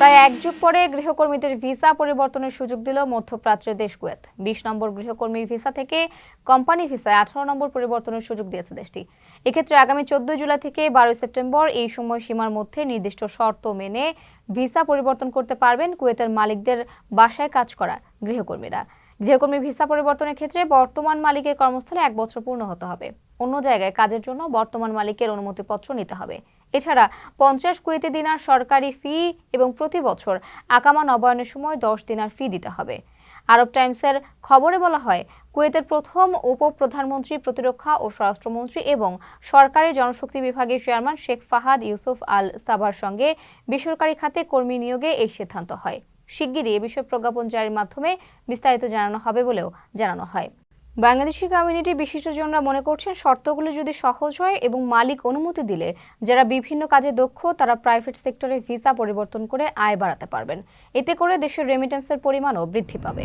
প্রায় এক যুগ পরে গৃহকর্মীদের ভিসা পরিবর্তনের সুযোগ দিল মধ্যপ্রাচ্যের দেশ কুয়েত। বিশ নম্বর গৃহকর্মী ভিসা থেকে কোম্পানি ভিসায় আঠারো নম্বর পরিবর্তনের সুযোগ দিয়েছে দেশটি। এক্ষেত্রে আগামী চোদ্দ জুলাই থেকে বারোই সেপ্টেম্বর এই সময় সীমার মধ্যে নির্দিষ্ট শর্ত মেনে ভিসা পরিবর্তন করতে পারবেন কুয়েতের মালিকদের বাসায় কাজ করা গৃহকর্মীরা। গৃহকর্মী ভিসা পরিবর্তনের ক্ষেত্রে বর্তমান মালিকের কর্মস্থলে এক বছর পূর্ণ হতে হবে। অন্য জায়গায় কাজের জন্য বর্তমান মালিকের অনুমতিপত্র নিতে হবে। এছাড়া পঞ্চাশ কুয়েতে দিনার সরকারি ফি এবং প্রতি বছর আকামা নবায়নের সময় দশ দিনার ফি দিতে হবে। আরব টাইমসের খবরে বলা হয়, কুয়েতের প্রথম উপপ্রধানমন্ত্রী প্রতিরক্ষা ও স্বরাষ্ট্রমন্ত্রী এবং সরকারি জনশক্তি বিভাগের chairman Sheikh Fahad Yusuf Al সাবার সঙ্গে বেসরকারি খাতে কর্মী নিয়োগে এই সিদ্ধান্ত হয়। শিগগিরই এ বিষয়ে প্রজ্ঞাপন জারির মাধ্যমে বিস্তারিত জানানো হবে বলেও জানানো হয়। বাংলাদেশি কমিউনিটি বিশিষ্টজনরা মনে করছেন শর্তগুলো যদি সহজ হয় এবং মালিক অনুমতি দিলে যারা বিভিন্ন কাজে দক্ষ তারা প্রাইভেট সেক্টরে ভিসা পরিবর্তন করে আয় বাড়াতে পারবেন। এতে করে দেশের রেমিটেন্সের পরিমাণও বৃদ্ধি পাবে।